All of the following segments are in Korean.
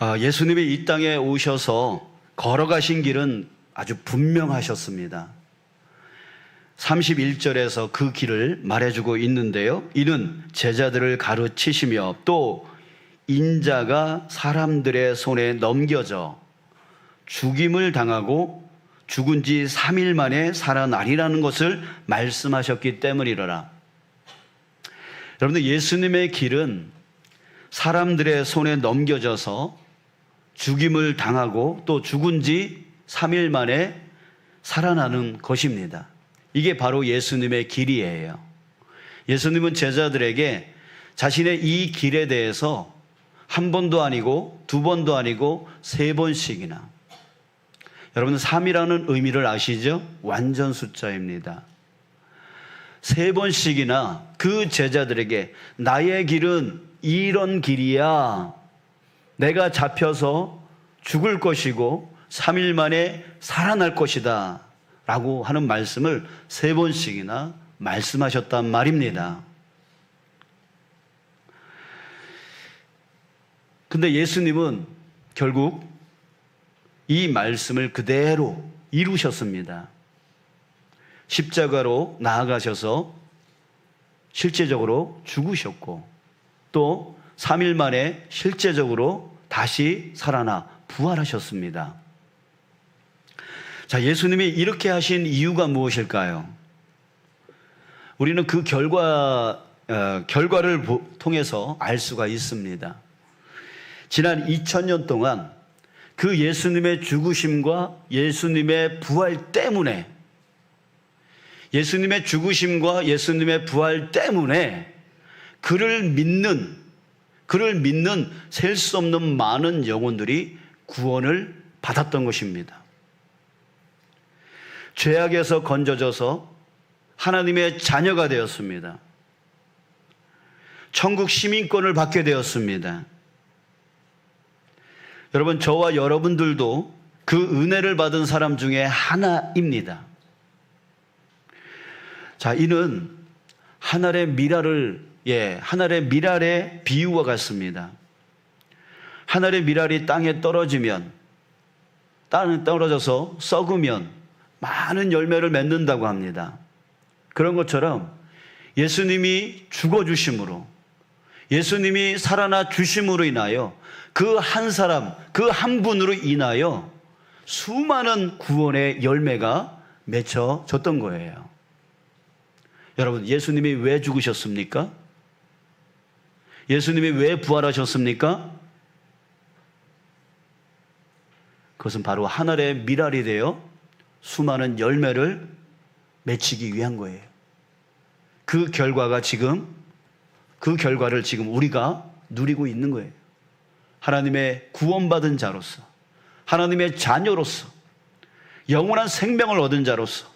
아, 예수님이 이 땅에 오셔서 걸어가신 길은 아주 분명하셨습니다. 31절에서 그 길을 말해주고 있는데요. 이는 제자들을 가르치시며 또 인자가 사람들의 손에 넘겨져 죽임을 당하고 죽은 지 3일 만에 살아나리라는 것을 말씀하셨기 때문이로라. 여러분들 예수님의 길은 사람들의 손에 넘겨져서 죽임을 당하고 또 죽은 지 3일 만에 살아나는 것입니다. 이게 바로 예수님의 길이에요. 예수님은 제자들에게 자신의 이 길에 대해서 한 번도 아니고 두 번도 아니고 세 번씩이나 여러분 3이라는 의미를 아시죠? 완전 숫자입니다. 세 번씩이나 그 제자들에게 나의 길은 이런 길이야. 내가 잡혀서 죽을 것이고 3일 만에 살아날 것이다. 라고 하는 말씀을 세 번씩이나 말씀하셨단 말입니다. 근데 예수님은 결국 이 말씀을 그대로 이루셨습니다. 십자가로 나아가셔서 실제적으로 죽으셨고 또 3일 만에 실제적으로 다시 살아나 부활하셨습니다. 자, 예수님이 이렇게 하신 이유가 무엇일까요? 우리는 그 결과, 어, 결과를 보, 통해서 알 수가 있습니다. 지난 2000년 동안 그 예수님의 죽으심과 예수님의 부활 때문에 예수님의 죽으심과 예수님의 부활 때문에 그를 믿는 그를 믿는 셀 수 없는 많은 영혼들이 구원을 받았던 것입니다. 죄악에서 건져져서 하나님의 자녀가 되었습니다. 천국 시민권을 받게 되었습니다. 여러분, 저와 여러분들도 그 은혜를 받은 사람 중에 하나입니다. 자, 이는 하늘의 미랄을, 예, 하늘의 미랄의 비유와 같습니다. 하늘의 미랄이 땅에 떨어지면, 땅에 떨어져서 썩으면 많은 열매를 맺는다고 합니다. 그런 것처럼 예수님이 죽어 주심으로, 예수님이 살아나 주심으로 인하여 그 한 사람, 그 한 분으로 인하여 수많은 구원의 열매가 맺혀졌던 거예요. 여러분, 예수님이 왜 죽으셨습니까? 예수님이 왜 부활하셨습니까? 그것은 바로 하늘의 미랄이 되어 수많은 열매를 맺히기 위한 거예요. 그 결과가 지금, 그 결과를 지금 우리가 누리고 있는 거예요. 하나님의 구원받은 자로서, 하나님의 자녀로서, 영원한 생명을 얻은 자로서,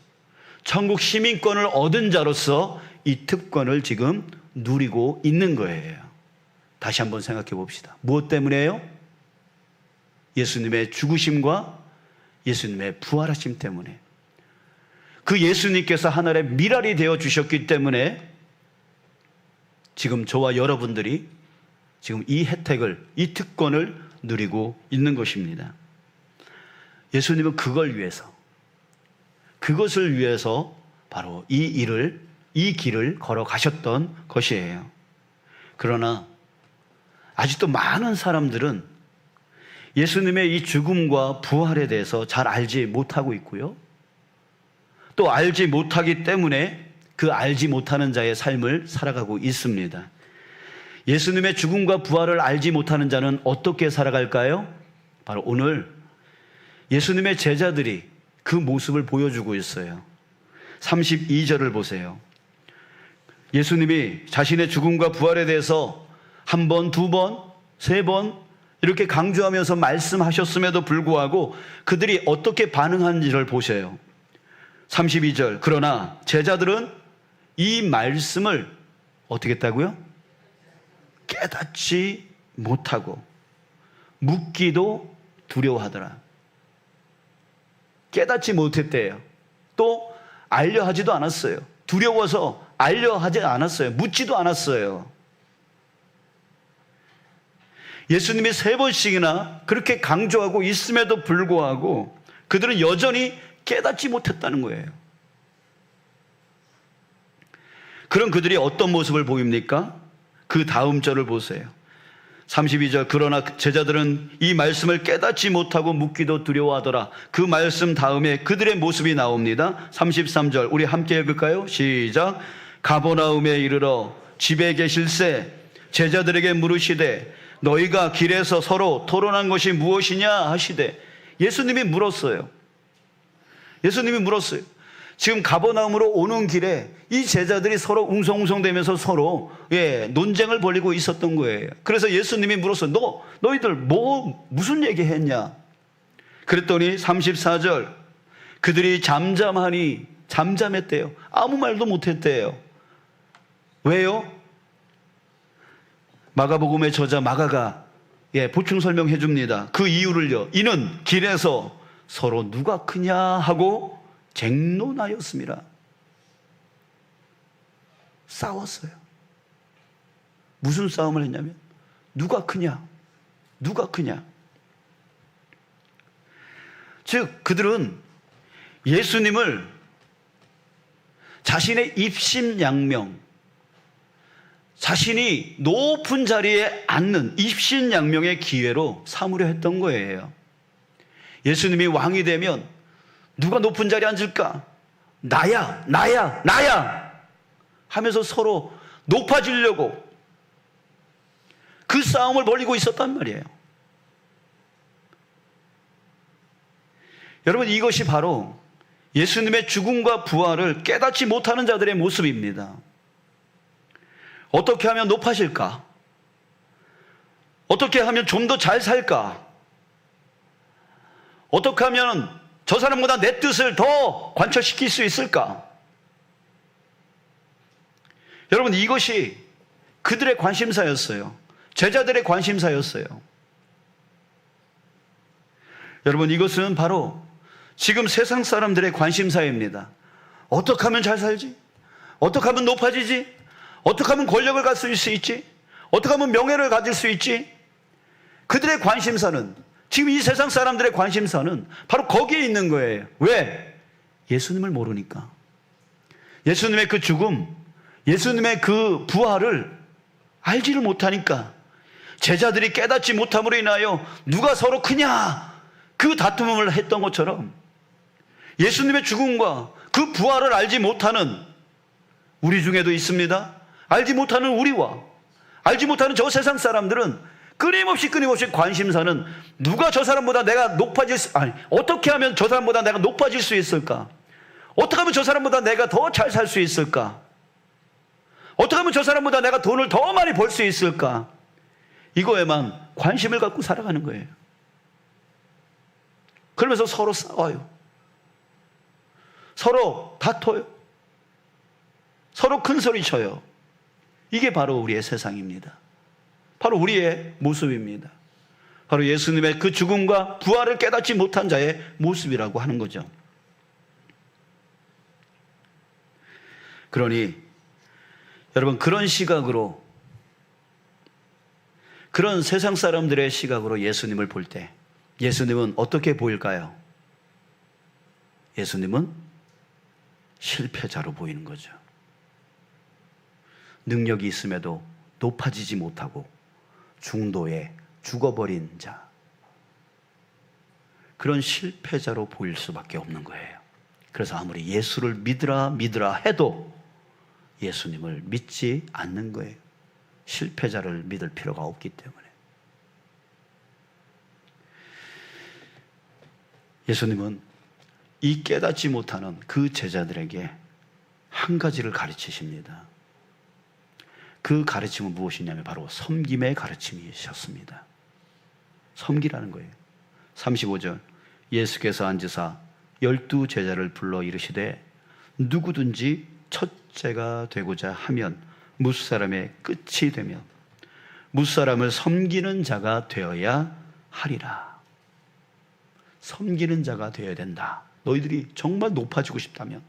천국 시민권을 얻은 자로서 이 특권을 지금 누리고 있는 거예요. 다시 한번 생각해 봅시다. 무엇 때문에요? 예수님의 죽으심과 예수님의 부활하심 때문에. 그 예수님께서 하늘의 미랄이 되어 주셨기 때문에 지금 저와 여러분들이 지금 이 혜택을, 이 특권을 누리고 있는 것입니다. 예수님은 그걸 위해서, 그것을 위해서 바로 이 일을, 이 길을 걸어가셨던 것이에요. 그러나 아직도 많은 사람들은 예수님의 이 죽음과 부활에 대해서 잘 알지 못하고 있고요. 또 알지 못하기 때문에 그 알지 못하는 자의 삶을 살아가고 있습니다. 예수님의 죽음과 부활을 알지 못하는 자는 어떻게 살아갈까요? 바로 오늘 예수님의 제자들이 그 모습을 보여주고 있어요. 32절을 보세요. 예수님이 자신의 죽음과 부활에 대해서 한 번, 두 번, 세 번, 이렇게 강조하면서 말씀하셨음에도 불구하고 그들이 어떻게 반응한지를 보세요. 32절. 그러나 제자들은 이 말씀을 어떻게 했다고요? 깨닫지 못하고 묻기도 두려워하더라. 깨닫지 못했대요. 또 알려 하지도 않았어요. 두려워서 알려 하지 않았어요. 묻지도 않았어요. 예수님이 세 번씩이나 그렇게 강조하고 있음에도 불구하고 그들은 여전히 깨닫지 못했다는 거예요. 그런 그들이 어떤 모습을 보입니까? 그 다음 절을 보세요. 32절 그러나 제자들은 이 말씀을 깨닫지 못하고 묻기도 두려워하더라. 그 말씀 다음에 그들의 모습이 나옵니다. 33절 우리 함께 읽을까요? 시작. 가보나움에 이르러 집에 계실새 제자들에게 물으시되 너희가 길에서 서로 토론한 것이 무엇이냐 하시되 예수님이 물었어요. 예수님이 물었어요. 지금 가버나움으로 오는 길에 이 제자들이 서로 웅성웅성대면서 서로 예, 논쟁을 벌이고 있었던 거예요. 그래서 예수님이 물었어요. 너 너희들 뭐 무슨 얘기했냐? 그랬더니 34절 그들이 잠잠하니 잠잠했대요. 아무 말도 못했대요. 왜요? 마가복음의 저자 마가가 예, 보충 설명해 줍니다. 그 이유를요. 이는 길에서 서로 누가 크냐 하고 쟁론하였습니다. 싸웠어요. 무슨 싸움을 했냐면 누가 크냐? 누가 크냐? 즉 그들은 예수님을 자신의 입심양명 자신이 높은 자리에 앉는 입신양명의 기회로 삼으려 했던 거예요. 예수님이 왕이 되면 누가 높은 자리에 앉을까? 나야, 나야, 나야! 하면서 서로 높아지려고 그 싸움을 벌이고 있었단 말이에요. 여러분, 이것이 바로 예수님의 죽음과 부활을 깨닫지 못하는 자들의 모습입니다. 어떻게 하면 높아질까? 어떻게 하면 좀 더 잘 살까? 어떻게 하면 저 사람보다 내 뜻을 더 관철시킬 수 있을까? 여러분, 이것이 그들의 관심사였어요. 제자들의 관심사였어요. 여러분, 이것은 바로 지금 세상 사람들의 관심사입니다. 어떻게 하면 잘 살지? 어떻게 하면 높아지지? 어떻게 하면 권력을 가질 수 있지? 어떻게 하면 명예를 가질 수 있지? 그들의 관심사는 지금 이 세상 사람들의 관심사는 바로 거기에 있는 거예요. 왜? 예수님을 모르니까. 예수님의 그 죽음, 예수님의 그 부활을 알지를 못하니까 제자들이 깨닫지 못함으로 인하여 누가 서로 크냐 그 다툼을 했던 것처럼 예수님의 죽음과 그 부활을 알지 못하는 우리 중에도 있습니다. 알지 못하는 우리와 알지 못하는 저 세상 사람들은 끊임없이 끊임없이 관심사는 누가 저 사람보다 내가 높아질 수, 아니, 어떻게 하면 저 사람보다 내가 높아질 수 있을까? 어떻게 하면 저 사람보다 내가 더 잘 살 수 있을까? 어떻게 하면 저 사람보다 내가 돈을 더 많이 벌 수 있을까? 이거에만 관심을 갖고 살아가는 거예요. 그러면서 서로 싸워요. 서로 다퉈요. 서로 큰 소리 쳐요. 이게 바로 우리의 세상입니다. 바로 우리의 모습입니다. 바로 예수님의 그 죽음과 부활을 깨닫지 못한 자의 모습이라고 하는 거죠. 그러니 여러분 그런 시각으로 그런 세상 사람들의 시각으로 예수님을 볼 때 예수님은 어떻게 보일까요? 예수님은 실패자로 보이는 거죠. 능력이 있음에도 높아지지 못하고 중도에 죽어버린 자. 그런 실패자로 보일 수밖에 없는 거예요. 그래서 아무리 예수를 믿으라 믿으라 해도 예수님을 믿지 않는 거예요. 실패자를 믿을 필요가 없기 때문에. 예수님은 이 깨닫지 못하는 그 제자들에게 한 가지를 가르치십니다. 그 가르침은 무엇이냐면 바로 섬김의 가르침이셨습니다. 섬기라는 거예요. 35절 예수께서 앉으사 열두 제자를 불러 이르시되 누구든지 첫째가 되고자 하면 무사람의 끝이 되면 무사람을 섬기는 자가 되어야 하리라. 섬기는 자가 되어야 된다. 너희들이 정말 높아지고 싶다면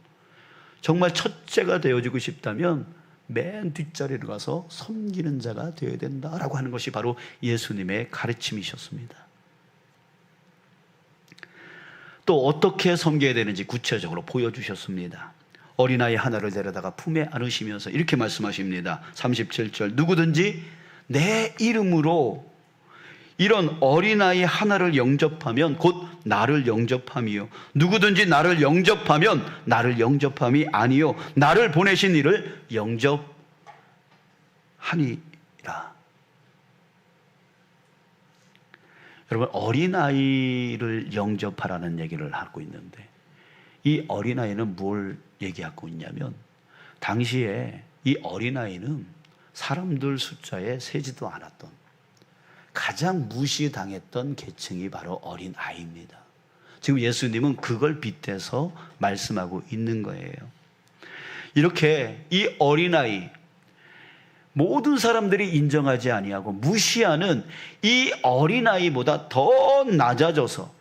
정말 첫째가 되어지고 싶다면 맨 뒷자리로 가서 섬기는 자가 되어야 된다라고 하는 것이 바로 예수님의 가르침이셨습니다. 또 어떻게 섬겨야 되는지 구체적으로 보여주셨습니다. 어린아이 하나를 데려다가 품에 안으시면서 이렇게 말씀하십니다. 37절 누구든지 내 이름으로 이런 어린아이 하나를 영접하면 곧 나를 영접함이요. 누구든지 나를 영접하면 나를 영접함이 아니요. 나를 보내신 이를 영접하니라. 여러분, 어린아이를 영접하라는 얘기를 하고 있는데, 이 어린아이는 뭘 얘기하고 있냐면, 당시에 이 어린아이는 사람들 숫자에 세지도 않았던 가장 무시당했던 계층이 바로 어린 아이입니다. 지금 예수님은 그걸 빗대서 말씀하고 있는 거예요. 이렇게 이 어린아이 모든 사람들이 인정하지 아니하고 무시하는 이 어린아이보다 더 낮아져서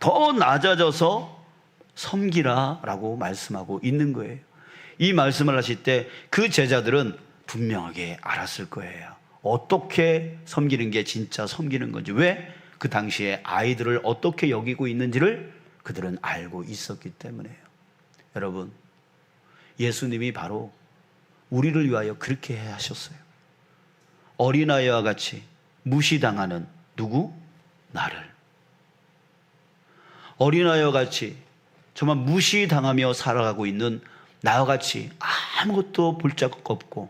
더 낮아져서 섬기라라고 말씀하고 있는 거예요. 이 말씀을 하실 때 그 제자들은 분명하게 알았을 거예요. 어떻게 섬기는 게 진짜 섬기는 건지, 왜 그 당시에 아이들을 어떻게 여기고 있는지를 그들은 알고 있었기 때문에요. 여러분, 예수님이 바로 우리를 위하여 그렇게 하셨어요. 어린아이와 같이 무시당하는 누구? 나를. 어린아이와 같이 정말 무시당하며 살아가고 있는 나와 같이 아무것도 볼자국 없고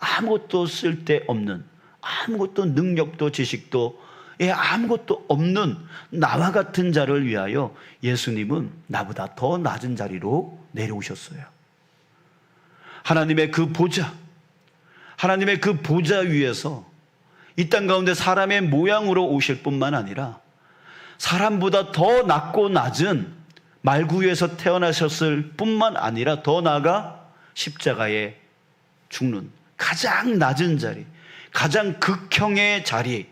아무것도 쓸데없는 아무것도 능력도 지식도 예, 아무것도 없는 나와 같은 자를 위하여 예수님은 나보다 더 낮은 자리로 내려오셨어요. 하나님의 그 보좌, 하나님의 그 보좌 위에서 이 땅 가운데 사람의 모양으로 오실 뿐만 아니라 사람보다 더 낮고 낮은 말구에서 태어나셨을 뿐만 아니라 더 나아가 십자가에 죽는 가장 낮은 자리, 가장 극형의 자리,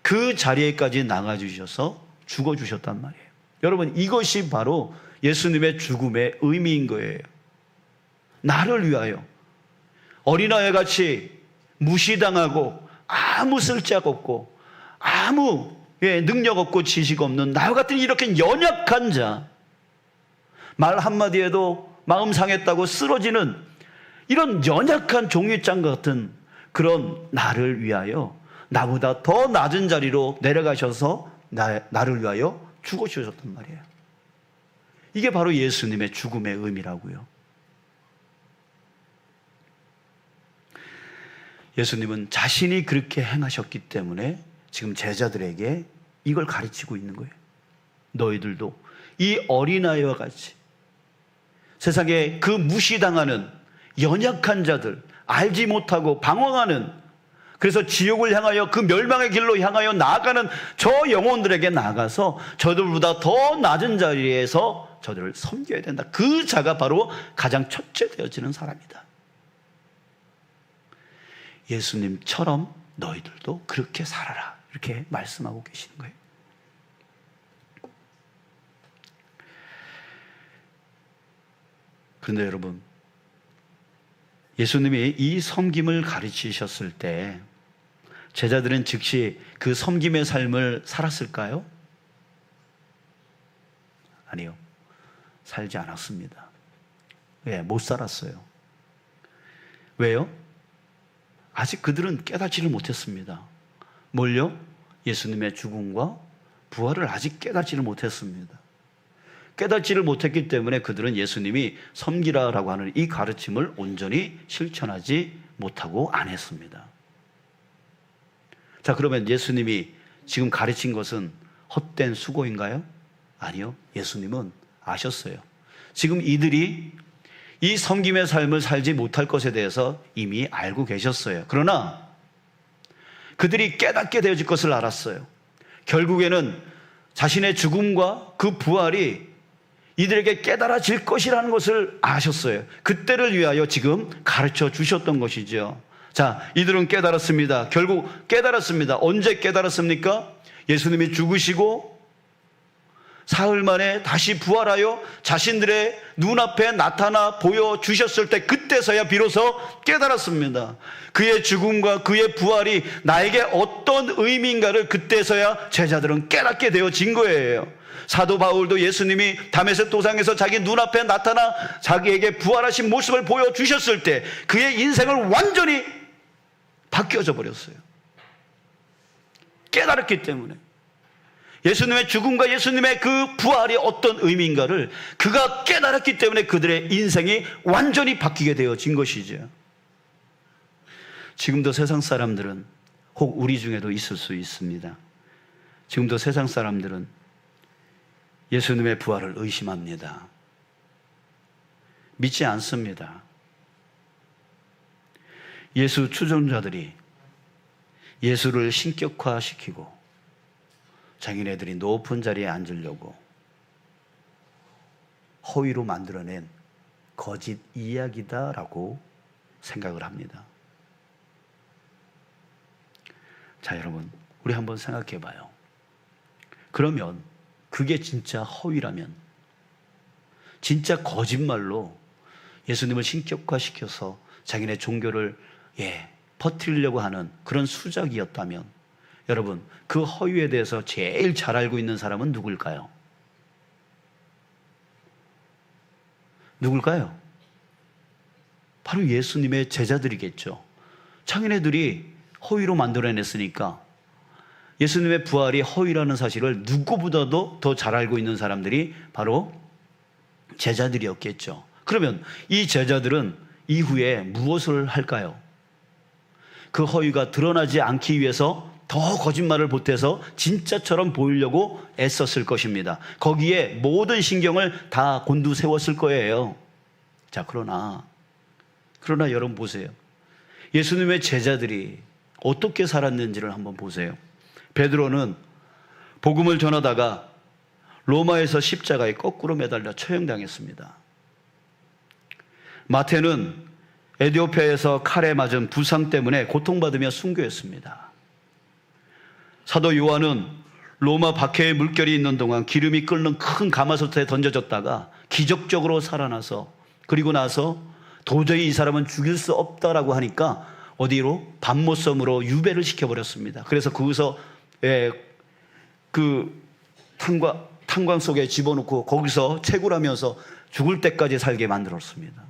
그 자리에까지 나가주셔서 죽어주셨단 말이에요. 여러분, 이것이 바로 예수님의 죽음의 의미인 거예요. 나를 위하여 어린아이 같이 무시당하고 아무 쓸짝 없고 아무 예, 능력 없고 지식 없는 나와 같은 이렇게 연약한 자, 말 한마디에도 마음 상했다고 쓰러지는 이런 연약한 종이장 같은 그런 나를 위하여 나보다 더 낮은 자리로 내려가셔서 나, 나를 위하여 죽어주셨단 말이에요. 이게 바로 예수님의 죽음의 의미라고요. 예수님은 자신이 그렇게 행하셨기 때문에 지금 제자들에게 이걸 가르치고 있는 거예요. 너희들도 이 어린아이와 같이 세상에 그 무시당하는 연약한 자들, 알지 못하고 방황하는 그래서 지옥을 향하여 그 멸망의 길로 향하여 나아가는 저 영혼들에게 나가서 저들보다 더 낮은 자리에서 저들을 섬겨야 된다. 그 자가 바로 가장 첫째 되어지는 사람이다. 예수님처럼 너희들도 그렇게 살아라. 이렇게 말씀하고 계시는 거예요. 그런데 여러분, 예수님이 이 섬김을 가르치셨을 때 제자들은 즉시 그 섬김의 삶을 살았을까요? 아니요. 살지 않았습니다. 왜? 못 살았어요. 왜요? 아직 그들은 깨닫지를 못했습니다. 뭘요? 예수님의 죽음과 부활을 아직 깨닫지를 못했습니다. 깨닫지를 못했기 때문에 그들은 예수님이 섬기라라고 하는 이 가르침을 온전히 실천하지 못하고 안 했습니다. 자, 그러면 예수님이 지금 가르친 것은 헛된 수고인가요? 아니요. 예수님은 아셨어요. 지금 이들이 이 섬김의 삶을 살지 못할 것에 대해서 이미 알고 계셨어요. 그러나 그들이 깨닫게 되어질 것을 알았어요. 결국에는 자신의 죽음과 그 부활이 이들에게 깨달아질 것이라는 것을 아셨어요. 그때를 위하여 지금 가르쳐 주셨던 것이죠. 자, 이들은 깨달았습니다. 결국 깨달았습니다. 언제 깨달았습니까? 예수님이 죽으시고 사흘 만에 다시 부활하여 자신들의 눈앞에 나타나 보여주셨을 때 그때서야 비로소 깨달았습니다. 그의 죽음과 그의 부활이 나에게 어떤 의미인가를 그때서야 제자들은 깨닫게 되어진 거예요. 사도 바울도 예수님이 담에색 도상에서 자기 눈앞에 나타나 자기에게 부활하신 모습을 보여주셨을 때 그의 인생을 완전히 바뀌어져 버렸어요. 깨달았기 때문에. 예수님의 죽음과 예수님의 그 부활이 어떤 의미인가를 그가 깨달았기 때문에 그들의 인생이 완전히 바뀌게 되어진 것이죠. 지금도 세상 사람들은 혹 우리 중에도 있을 수 있습니다. 지금도 세상 사람들은 예수님의 부활을 의심합니다. 믿지 않습니다. 예수 추종자들이 예수를 신격화시키고 자기네들이 높은 자리에 앉으려고 허위로 만들어낸 거짓 이야기다라고 생각을 합니다. 자, 여러분, 우리 한번 생각해 봐요. 그러면 그게 진짜 허위라면, 진짜 거짓말로 예수님을 신격화시켜서 자기네 종교를 예, 퍼뜨리려고 하는 그런 수작이었다면, 여러분, 그 허위에 대해서 제일 잘 알고 있는 사람은 누굴까요? 누굴까요? 바로 예수님의 제자들이겠죠. 창인애들이 허위로 만들어냈으니까 예수님의 부활이 허위라는 사실을 누구보다도 더 잘 알고 있는 사람들이 바로 제자들이었겠죠. 그러면 이 제자들은 이후에 무엇을 할까요? 그 허위가 드러나지 않기 위해서 더 거짓말을 보태서 진짜처럼 보이려고 애썼을 것입니다. 거기에 모든 신경을 다 곤두세웠을 거예요. 자, 그러나, 그러나 여러분 보세요. 예수님의 제자들이 어떻게 살았는지를 한번 보세요. 베드로는 복음을 전하다가 로마에서 십자가에 거꾸로 매달려 처형당했습니다. 마태는 에디오피아에서 칼에 맞은 부상 때문에 고통받으며 순교했습니다. 사도 요한은 로마 박해의 물결이 있는 동안 기름이 끓는 큰 가마솥에 던져졌다가 기적적으로 살아나서 그리고 나서 도저히 이 사람은 죽일 수 없다라고 하니까 어디로 밤모섬으로 유배를 시켜버렸습니다. 그래서 거기서 예, 그 탄광, 탄광 속에 집어넣고 거기서 채굴하면서 죽을 때까지 살게 만들었습니다.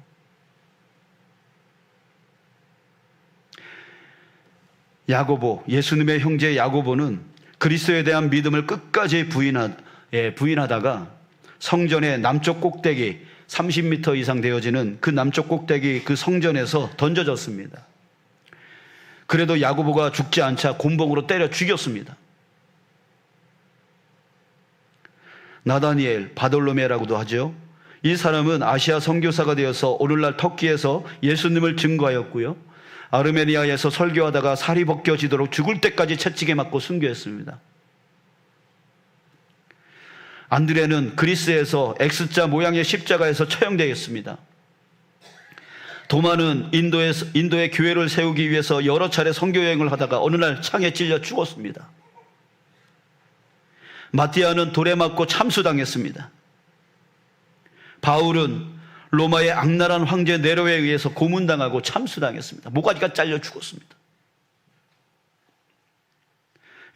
야고보, 예수님의 형제 야고보는 그리스도에 대한 믿음을 끝까지 부인하, 예, 부인하다가 성전의 남쪽 꼭대기 30m 이상 되어지는 그 남쪽 꼭대기 그 성전에서 던져졌습니다. 그래도 야고보가 죽지 않자 곤봉으로 때려 죽였습니다. 나다니엘, 바돌로메라고도 하죠. 이 사람은 아시아 선교사가 되어서 오늘날 터키에서 예수님을 증거하였고요. 아르메니아에서 설교하다가 살이 벗겨지도록 죽을 때까지 채찍에 맞고 순교했습니다. 안드레는 그리스에서 X자 모양의 십자가에서 처형되었습니다. 도마는 인도의 교회를 세우기 위해서 여러 차례 선교 여행을 하다가 어느 날 창에 찔려 죽었습니다. 마티아는 돌에 맞고 참수당했습니다. 바울은 로마의 악랄한 황제 네로에 의해서 고문당하고 참수당했습니다. 모가지가 잘려 죽었습니다.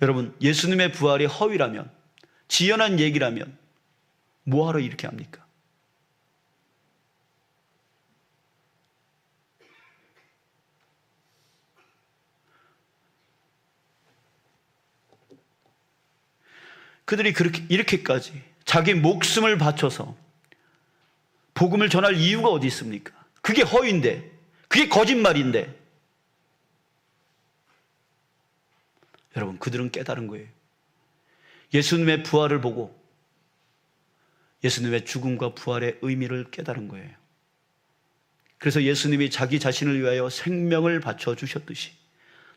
여러분, 예수님의 부활이 허위라면, 지연한 얘기라면, 뭐하러 이렇게 합니까? 그들이 그렇게, 이렇게까지 자기 목숨을 바쳐서 복음을 전할 이유가 어디 있습니까? 그게 허위인데, 그게 거짓말인데. 여러분, 그들은 깨달은 거예요. 예수님의 부활을 보고 예수님의 죽음과 부활의 의미를 깨달은 거예요. 그래서 예수님이 자기 자신을 위하여 생명을 바쳐 주셨듯이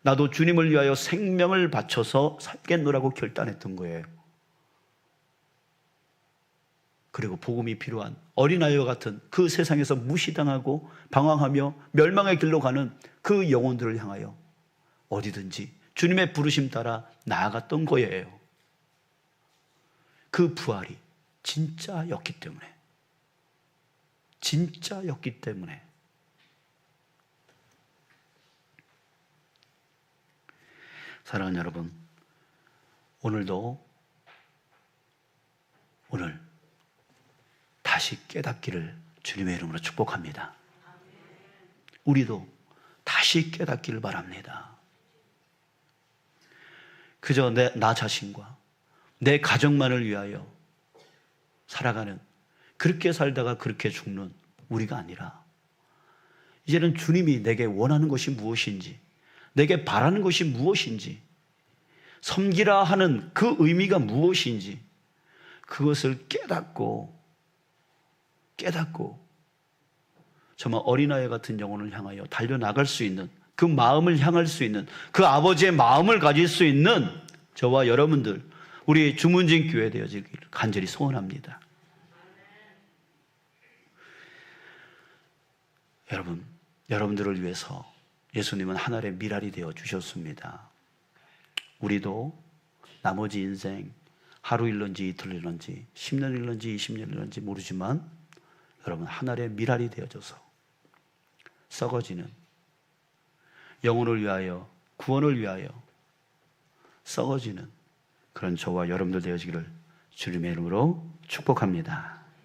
나도 주님을 위하여 생명을 바쳐서 살겠노라고 결단했던 거예요. 그리고 복음이 필요한 어린아이와 같은 그 세상에서 무시당하고 방황하며 멸망의 길로 가는 그 영혼들을 향하여 어디든지 주님의 부르심 따라 나아갔던 거예요. 그 부활이 진짜였기 때문에. 진짜였기 때문에. 사랑하는 여러분, 오늘도 오늘 다시 깨닫기를 주님의 이름으로 축복합니다. 우리도 다시 깨닫기를 바랍니다. 그저 내, 나 자신과 내 가정만을 위하여 살아가는 그렇게 살다가 그렇게 죽는 우리가 아니라 이제는 주님이 내게 원하는 것이 무엇인지 내게 바라는 것이 무엇인지 섬기라 하는 그 의미가 무엇인지 그것을 깨닫고 깨닫고 정말 어린아이 같은 영혼을 향하여 달려나갈 수 있는 그 마음을 향할 수 있는 그 아버지의 마음을 가질 수 있는 저와 여러분들 우리 주문진 교회 되어지기를 간절히 소원합니다. 여러분, 여러분들을 위해서 예수님은 하늘의 미랄이 되어 주셨습니다. 우리도 나머지 인생 하루 일런지 이틀 일런지 10년 일런지 20년 일런지 모르지만 여러분 하늘의 미랄이 되어져서 썩어지는 영혼을 위하여 구원을 위하여 썩어지는 그런 저와 여러분들 되어지기를 주님의 이름으로 축복합니다.